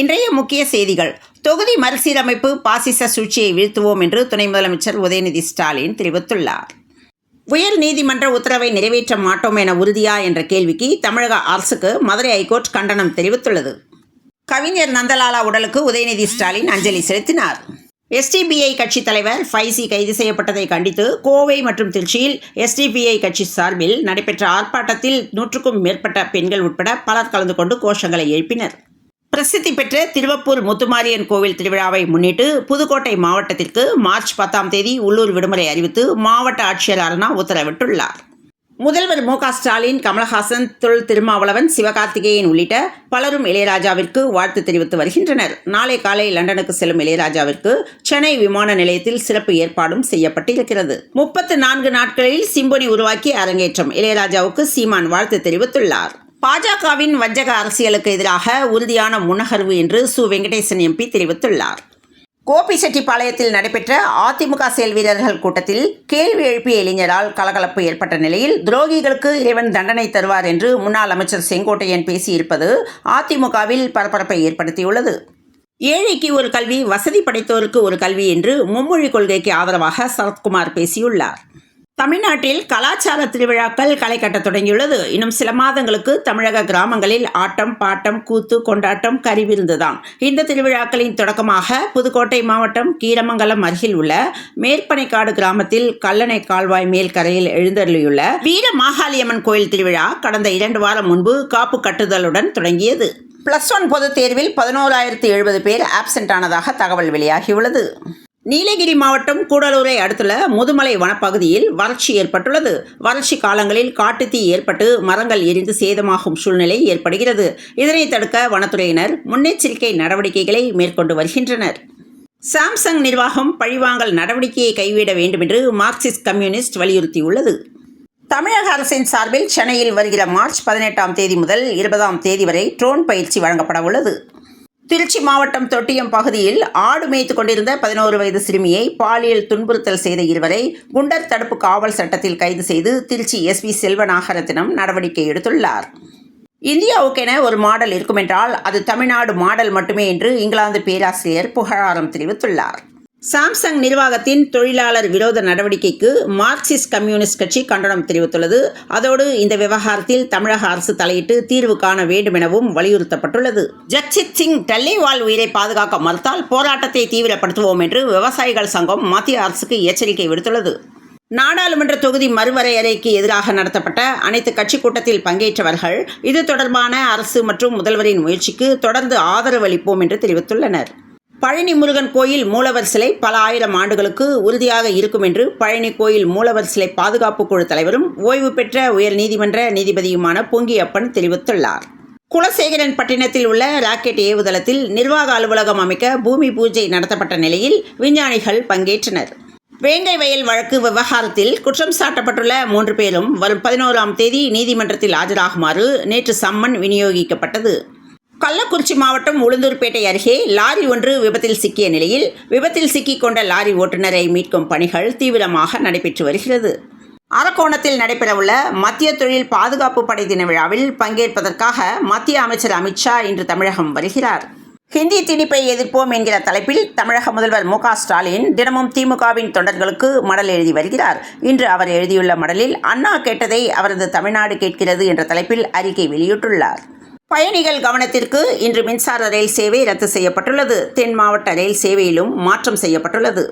இன்றைய முக்கிய செய்திகள். தொகுதி மறுசீரமைப்பு பாசிச சூழ்ச்சியை வீழ்த்துவோம் என்று துணை முதலமைச்சர் உதயநிதி ஸ்டாலின் தெரிவித்துள்ளார். உயர் நீதிமன்ற உத்தரவை நிறைவேற்ற மாட்டோம் என உறுதியா என்ற கேள்விக்கு தமிழக அரசுக்கு மதுரை ஐகோர்ட் கண்டனம் தெரிவித்துள்ளது. கவிஞர் நந்தலாலா உடலுக்கு உதயநிதி ஸ்டாலின் அஞ்சலி செலுத்தினார். எஸ்டிபிஐ கட்சி தலைவர் ஃபைசி கைது செய்யப்பட்டதை கண்டித்து கோவை மற்றும் திருச்சியில் எஸ்டிபிஐ கட்சி சார்பில் நடைபெற்ற ஆர்ப்பாட்டத்தில் நூற்றுக்கும் மேற்பட்ட பெண்கள் உட்பட பலர் கலந்து கொண்டு கோஷங்களை எழுப்பினர். பிரசித்தி பெற்ற திருவப்பூர் முத்துமாரியன் கோவில் திருவிழாவை முன்னிட்டு புதுக்கோட்டை மாவட்டத்திற்கு மார்ச் பத்தாம் தேதி உள்ளூர் விடுமுறை அறிவித்து மாவட்ட ஆட்சியர் அருணா உத்தரவிட்டுள்ளார். முதல்வர் மு ஸ்டாலின் கமலஹாசன் தொல் திருமாவளவன் சிவகார்த்திகேயன் உள்ளிட்ட பலரும் இளையராஜாவிற்கு வாழ்த்து தெரிவித்து வருகின்றனர். நாளை காலை லண்டனுக்கு செல்லும் இளையராஜாவிற்கு சென்னை விமான நிலையத்தில் சிறப்பு ஏற்பாடும் செய்யப்பட்டிருக்கிறது. முப்பத்து நான்கு நாட்களில் சிம்பொனி உருவாக்கி அரங்கேற்றம். இளையராஜாவுக்கு சீமான் வாழ்த்து தெரிவித்துள்ளார். பாஜகவின் வஞ்சக அரசியலுக்கு எதிராக உறுதியான முன்னகர்வு என்று சு. வெங்கடேசன் எம்பி தெரிவித்துள்ளார். கோபிச்செட்டிப்பாளையத்தில் நடைபெற்ற அதிமுக செயல் வீரர்கள் கூட்டத்தில் கேள்வி எழுப்பிய இளைஞரால் கலகலப்பு ஏற்பட்ட நிலையில் துரோகிகளுக்கு இறைவன் தண்டனை தருவார் என்று முன்னாள் அமைச்சர் செங்கோட்டையன் பேசியிருப்பது அதிமுகவில் பரபரப்பை ஏற்படுத்தியுள்ளது. ஏழைக்கு ஒரு கல்வி வசதி படைத்தோருக்கு ஒரு கல்வி என்று மும்மொழி கொள்கைக்கு ஆதரவாக சரத்குமார் பேசியுள்ளார். தமிழ்நாட்டில் கலாச்சார திருவிழாக்கள் களை தொடங்கியுள்ளது. இன்னும் சில மாதங்களுக்கு தமிழக கிராமங்களில் ஆட்டம் பாட்டம் கூத்து கொண்டாட்டம் கருவிருந்துதான். இந்த திருவிழாக்களின் தொடக்கமாக புதுக்கோட்டை மாவட்டம் கீரமங்கலம் அருகில் உள்ள மேற்பனைக்காடு கிராமத்தில் கல்லணை கால்வாய் மேல் கரையில் எழுந்தருளியுள்ள வீர மாகாளியம்மன் கோயில் திருவிழா கடந்த இரண்டு வாரம் முன்பு காப்பு கட்டுதலுடன் தொடங்கியது. பிளஸ் ஒன் பொதுத் தேர்வில் பதினோராயிரத்து எழுபது பேர் ஆப்சென்ட் ஆனதாக தகவல் வெளியாகியுள்ளது. நீலகிரி மாவட்டம் கூடலூரை அடுத்துள்ள முதுமலை வனப்பகுதியில் வறட்சி ஏற்பட்டுள்ளது. வறட்சி காலங்களில் காட்டுத்தீ ஏற்பட்டு மரங்கள் எரிந்து சேதமாகும் சூழ்நிலை ஏற்படுகிறது. இதனை தடுக்க வனத்துறையினர் முன்னெச்சரிக்கை நடவடிக்கைகளை மேற்கொண்டு வருகின்றனர். சாம்சங் நிர்வாகம் பழிவாங்கல் நடவடிக்கையை கைவிட வேண்டும் என்று மார்க்சிஸ்ட் கம்யூனிஸ்ட் வலியுறுத்தியுள்ளது. தமிழக அரசின் சார்பில் சென்னையில் வருகிற மார்ச் பதினெட்டாம் தேதி முதல் இருபதாம் தேதி வரை ட்ரோன் பயிற்சி வழங்கப்பட உள்ளது திருச்சி மாவட்டம் தொட்டியம் பகுதியில் ஆடு மேய்த்து கொண்டிருந்த பதினோரு வயது சிறுமியை பாலியல் துன்புறுத்தல் செய்த இருவரை குண்டர் தடுப்பு காவல் சட்டத்தில் கைது செய்து திருச்சி எஸ்பி செல்வநாகரத்தினம் நடவடிக்கை எடுத்துள்ளார். இந்தியாவுக்கென ஒரு மாடல் இருக்குமென்றால் அது தமிழ்நாடு மாடல் மட்டுமே என்று இங்கிலாந்து பேராசிரியர் புகழாரம் தெரிவித்துள்ளார். சாம்சங் நிர்வாகத்தின் தொழிலாளர் விரோத நடவடிக்கைக்கு மார்க்சிஸ்ட் கம்யூனிஸ்ட் கட்சி கண்டனம் தெரிவித்துள்ளது. அதோடு இந்த விவகாரத்தில் தமிழக அரசு தலையிட்டு தீர்வு காண வேண்டும் எனவும் வலியுறுத்தப்பட்டுள்ளது. ஜக்சித் சிங் டல்லிவால் உயிரை பாதுகாக்க மறுத்தால் போராட்டத்தை தீவிரப்படுத்துவோம் என்று விவசாயிகள் சங்கம் மத்திய அரசுக்கு எச்சரிக்கை விடுத்துள்ளது. நாடாளுமன்ற தொகுதி மறுவரையறைக்கு எதிராக நடத்தப்பட்ட அனைத்து கட்சி கூட்டத்தில் பங்கேற்றவர்கள் இது தொடர்பான அரசு மற்றும் முதல்வரின் முயற்சிக்கு தொடர்ந்து ஆதரவு அளிப்போம் என்று தெரிவித்துள்ளனர். பழனி முருகன் கோயில் மூலவர் சிலை பல ஆயிரம் ஆண்டுகளுக்கு உறுதியாக இருக்கும் என்று பழனி கோயில் மூலவர் சிலை பாதுகாப்பு குழு தலைவரும் ஓய்வு பெற்ற உயர் நீதிமன்ற நீதிபதியுமான பொங்கியப்பன் தெரிவித்துள்ளார். குலசேகரன் பட்டினத்தில் உள்ள ராக்கெட் ஏவுதளத்தில் நிர்வாக அலுவலகம் அமைக்க பூமி பூஜை நடத்தப்பட்ட நிலையில் விஞ்ஞானிகள் பங்கேற்றனர். வேங்கை வயல் வழக்கு விவகாரத்தில் குற்றம் சாட்டப்பட்டுள்ள மூன்று பேரும் வரும் பதினோராம் தேதி நீதிமன்றத்தில் ஆஜராகுமாறு நேற்று சம்மன் விநியோகிக்கப்பட்டது. கள்ளக்குறிச்சி மாவட்டம் உளுந்தூர்பேட்டை அருகே லாரி ஒன்று விபத்தில் சிக்கிய நிலையில் விபத்தில் சிக்கிக் கொண்ட லாரி ஓட்டுநரை மீட்கும் பணிகள் தீவிரமாக நடைபெற்று வருகிறது. அரக்கோணத்தில் நடைபெறவுள்ள மத்திய தொழில் பாதுகாப்பு படை தின விழாவில் பங்கேற்பதற்காக மத்திய அமைச்சர் அமித்ஷா இன்று தமிழகம் வருகிறார். ஹிந்தி திணிப்பை எதிர்ப்போம் என்கிற தலைப்பில் தமிழக முதல்வர் மு ஸ்டாலின் தினமும் திமுகவின் தொண்டர்களுக்கு மடல் எழுதி வருகிறார். இன்று அவர் எழுதியுள்ள மடலில் அண்ணா கேட்டதை அவரது தமிழ்நாடு கேட்கிறது என்ற தலைப்பில் அறிக்கை வெளியிட்டுள்ளார். பயணிகள் கவனத்திற்கு இன்று மின்சார ரயில் சேவை ரத்து செய்யப்பட்டுள்ளது. தென் மாவட்ட ரயில் சேவையிலும் மாற்றம் செய்யப்பட்டுள்ளது.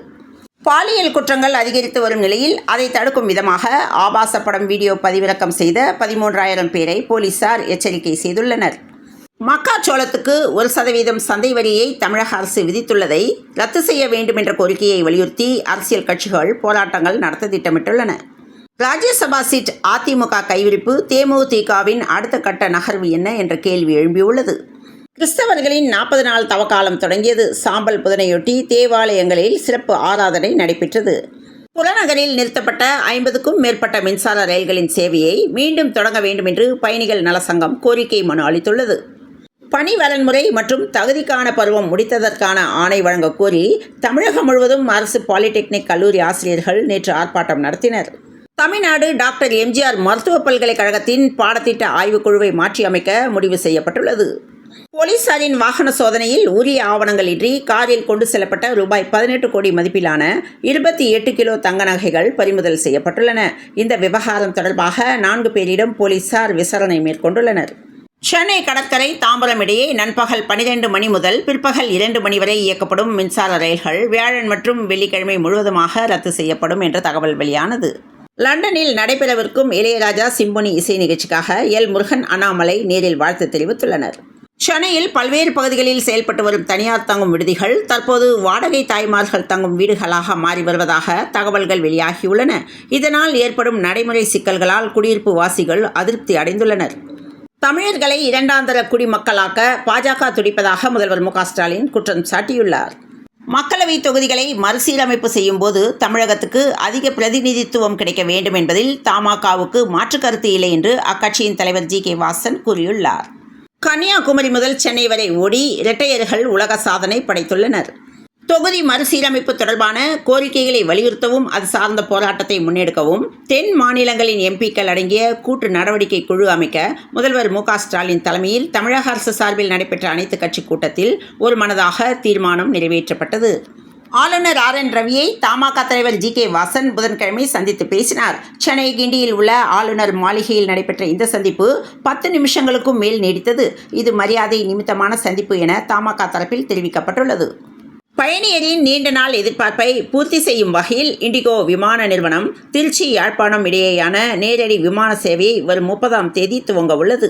பாலியல் குற்றங்கள் அதிகரித்து வரும் நிலையில் அதை தடுக்கும் விதமாக ஆபாச படம் வீடியோ பதிவிறக்கம் செய்த பதிமூன்றாயிரம் பேரை போலீசார் எச்சரிக்கை செய்துள்ளனர். மக்காச்சோளத்துக்கு ஒரு சதவீதம் சந்தை வரியை தமிழக அரசு விதித்துள்ளதை ரத்து செய்ய வேண்டும் என்ற கோரிக்கையை வலியுறுத்தி அரசியல் கட்சிகள் போராட்டங்கள் நடத்த திட்டமிட்டுள்ளன. ராஜ்யசபா சீட் அதிமுக கைவிரிப்பு தேமுதிகவின் அடுத்த கட்ட நகர்வு என்ன என்ற கேள்வி எழும்பியுள்ளது. கிறிஸ்தவர்களின் நாற்பது நாள் தவக்காலம் தொடங்கியது. சாம்பல் புதனையொட்டி தேவாலயங்களில் சிறப்பு ஆராதனை நடைபெற்றது. புறநகரில் நிறுத்தப்பட்ட ஐம்பதுக்கும் மேற்பட்ட மின்சார ரயில்களின் சேவையை மீண்டும் தொடங்க வேண்டும் என்று பயணிகள் நலசங்கம் கோரிக்கை மனு அளித்துள்ளது. பணி வரன்முறை மற்றும் தகுதிக்கான பருவம் முடித்ததற்கான ஆணை வழங்க கோரி தமிழகம் முழுவதும் அரசு பாலிடெக்னிக் கல்லூரி ஆசிரியர்கள் நேற்று ஆர்ப்பாட்டம் நடத்தினர். தமிழ்நாடு டாக்டர் எம்ஜிஆர் மருத்துவ பல்கலைக்கழகத்தின் பாடத்திட்ட ஆய்வுக்குழுவை குழுவை மாற்றியமைக்க முடிவு செய்யப்பட்டுள்ளது. போலீசாரின் வாகன சோதனையில் உரிய ஆவணங்கள் இன்றி காரில் கொண்டு செல்லப்பட்ட ரூபாய் பதினெட்டு கோடி மதிப்பிலான இருபத்தி எட்டு கிலோ தங்க நகைகள் பறிமுதல் செய்யப்பட்டுள்ளன. இந்த விவகாரம் தொடர்பாக நான்கு பேரிடம் போலீசார் விசாரணை மேற்கொண்டுள்ளனர். சென்னை கடற்கரை தாம்பரம் இடையே நண்பகல் பனிரெண்டு மணி முதல் பிற்பகல் இரண்டு மணி வரை இயக்கப்படும் மின்சார ரயில்கள் வியாழன் மற்றும் வெள்ளிக்கிழமை முழுவதுமாக ரத்து செய்யப்படும் என்ற தகவல் வெளியானது. லண்டனில் நடைபெறவிருக்கும் இளையராஜா சிம்பொனி இசை நிகழ்ச்சிக்காக எல் முருகன் அண்ணாமலை நேரில் வாழ்த்து தெரிவித்துள்ளனர். சென்னையில் பல்வேறு பகுதிகளில் செயல்பட்டு வரும் தனியார் தங்கும் விடுதிகள் தற்போது வாடகை தாய்மார்கள் தங்கும் வீடுகளாக மாறி வருவதாக தகவல்கள் வெளியாகியுள்ளன. இதனால் ஏற்படும் நடைமுறை சிக்கல்களால் குடியிருப்பு வாசிகள் அதிருப்தி அடைந்துள்ளனர். தமிழர்களை இரண்டாந்தர குடிமக்களாக்க பாஜக துடிப்பதாக முதல்வர் மு ஸ்டாலின் குற்றம் சாட்டியுள்ளார். மக்களவை தொகுதிகளை மறுசீரமைப்பு செய்யும் போது தமிழகத்துக்கு அதிக பிரதிநிதித்துவம் கிடைக்க வேண்டும் என்பதில் தமாகவுக்கு மாற்று கருத்து இல்லை என்று அக்கட்சியின் தலைவர் ஜி கே வாசன் கூறியுள்ளார். கன்னியாகுமரி முதல் சென்னை வரை ஓடி இரட்டையர்கள் உலக சாதனை படைத்துள்ளனர். தொகுதி மறுசீரமைப்பு தொடர்பான கோரிக்கைகளை வலியுறுத்தவும் அது சார்ந்த போராட்டத்தை முன்னெடுக்கவும் தென் மாநிலங்களின் எம்பிக்கள் அடங்கிய கூட்டு நடவடிக்கை குழு அமைக்க முதல்வர் மு ஸ்டாலின் தலைமையில் தமிழக அரசு சார்பில் நடைபெற்ற அனைத்துக் கட்சி கூட்டத்தில் ஒரு மனதாக தீர்மானம் நிறைவேற்றப்பட்டது. ஆளுநர் ஆர் என் ரவியை தமாக தலைவர் ஜி கே வாசன் புதன்கிழமை சந்தித்து பேசினார். சென்னை கிண்டியில் உள்ள ஆளுநர் மாளிகையில் நடைபெற்ற இந்த சந்திப்பு பத்து நிமிஷங்களுக்கும் மேல் நீடித்தது. இது மரியாதை நிமித்தமான சந்திப்பு என தமாக தரப்பில் தெரிவிக்கப்பட்டுள்ளது. பயணியரின் நீண்ட நாள் எதிர்பார்ப்பை பூர்த்தி செய்யும் வகையில் இண்டிகோ விமான நிறுவனம் திருச்சி யாழ்ப்பாணம் இடையேயான நேரடி விமான சேவையை வரும் முப்பதாம் தேதி துவங்க உள்ளது.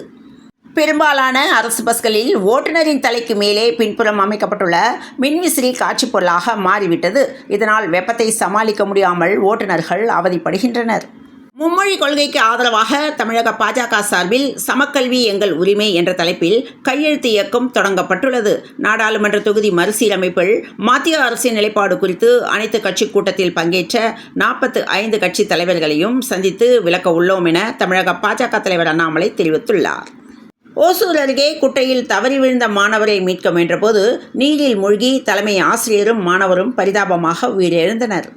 பெரும்பாலான அரசு பஸ்களில் ஓட்டுநரின் தலைக்கு மேலே பின்புறம் அமைக்கப்பட்டுள்ள மின்விசிறி காட்சி பொருளாக மாறிவிட்டது. இதனால் வெப்பத்தை சமாளிக்க முடியாமல் ஓட்டுநர்கள் அவதிப்படுகின்றனர். மும்மொழி கொள்கைக்கு ஆதரவாக தமிழக பாஜக சார்பில் சமக்கல்வி எங்கள் உரிமை என்ற தலைப்பில் கையெழுத்து இயக்கம் தொடங்கப்பட்டுள்ளது. நாடாளுமன்ற தொகுதி மறுசீரமைப்பில் மத்திய அரசின் நிலைப்பாடு குறித்து அனைத்து கட்சி கூட்டத்தில் பங்கேற்ற நாற்பத்து ஐந்து கட்சி தலைவர்களையும் சந்தித்து விளக்க உள்ளோம் என தமிழக பாஜக தலைவர் அண்ணாமலை தெரிவித்துள்ளார். ஓசூர் அருகே குட்டையில் தவறி விழுந்த மாணவரை மீட்க முயன்றபோது நீரில் மூழ்கி தலைமை ஆசிரியரும் மாணவரும் பரிதாபமாக உயிரிழந்தனர்.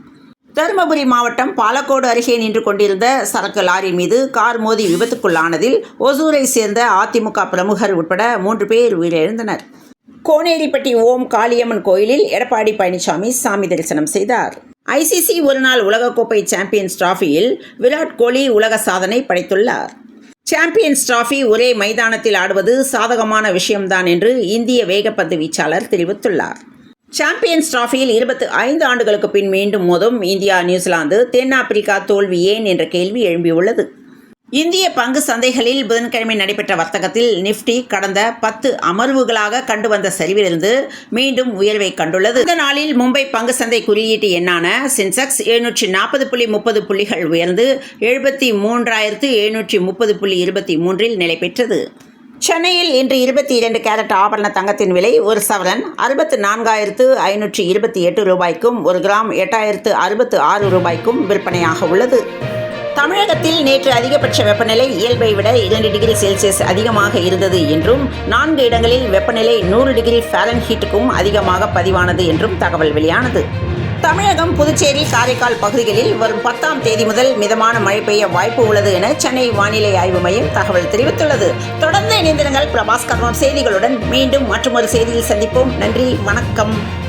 தருமபுரி மாவட்டம் பாலக்கோடு அருகே நின்று கொண்டிருந்த சரக்கு லாரி மீது கார் மோதி விபத்துக்குள்ளானதில் ஒசூரை சேர்ந்த அதிமுக பிரமுகர் உட்பட மூன்று பேர் உயிரிழந்தனர். கோனேரிப்பட்டி ஓம் காளியம்மன் கோயிலில் எடப்பாடி பழனிசாமி சாமி தரிசனம் செய்தார். ஐசிசி ஒருநாள் உலகக்கோப்பை சாம்பியன்ஸ் டிராஃபியில் விராட் கோலி உலக சாதனை படைத்துள்ளார். சாம்பியன்ஸ் டிராஃபி ஒரே மைதானத்தில் ஆடுவது சாதகமான விஷயம்தான் என்று இந்திய வேகப்பந்து வீச்சாளர் தெரிவித்துள்ளார். சாம்பியன்ஸ் டிராஃபியில் இருபத்தி ஐந்து ஆண்டுகளுக்கு பின் மீண்டும் மோதும் இந்தியா நியூசிலாந்து தென்னாப்பிரிக்கா தோல்வி ஏன் என்ற கேள்வி எழும்பியுள்ளது. இந்திய பங்கு சந்தைகளில் புதன்கிழமை நடைபெற்ற வர்த்தகத்தில் நிஃப்டி கடந்த பத்து அமர்வுகளாக கண்டு வந்த சரிவிலிருந்து மீண்டும் உயர்வை கண்டுள்ளது. இந்த நாளில் மும்பை பங்கு சந்தை குறியீட்டு எண்ணான சென்செக்ஸ் எழுநூற்றி நாற்பது புள்ளி முப்பது புள்ளிகள் உயர்ந்து எழுபத்தி மூன்றாயிரத்து எழுநூற்றி முப்பது புள்ளி இருபத்தி மூன்றில் நிலை பெற்றது சென்னையில் இன்று இருபத்தி இரண்டு கேரட் ஆபரண தங்கத்தின் விலை ஒரு சவரன் அறுபத்து நான்காயிரத்து ஐநூற்றி இருபத்தி எட்டு ரூபாய்க்கும் ஒரு கிராம் எட்டாயிரத்து அறுபத்து ஆறு ரூபாய்க்கும் விற்பனையாக உள்ளது. தமிழகத்தில் நேற்று அதிகபட்ச வெப்பநிலை இயல்பை விட இரண்டு டிகிரி செல்சியஸ் அதிகமாக இருந்தது என்றும் நான்கு இடங்களில் வெப்பநிலை நூறு டிகிரி ஃபாரன்ஹீட்டுக்கும் அதிகமாக பதிவானது என்றும் தகவல் வெளியானது. தமிழகம் புதுச்சேரி காரைக்கால் பகுதிகளில் வரும் பத்தாம் தேதி முதல் மிதமான மழை பெய்ய வாய்ப்பு உள்ளது என சென்னை வானிலை ஆய்வு மையம் தகவல் தெரிவித்துள்ளது. தொடர்ந்து இணைந்திருங்கள் பிரபாஸ் கர்மம் செய்திகளுடன் மீண்டும் மற்றொரு செய்தியில் சந்திப்போம். நன்றி வணக்கம்.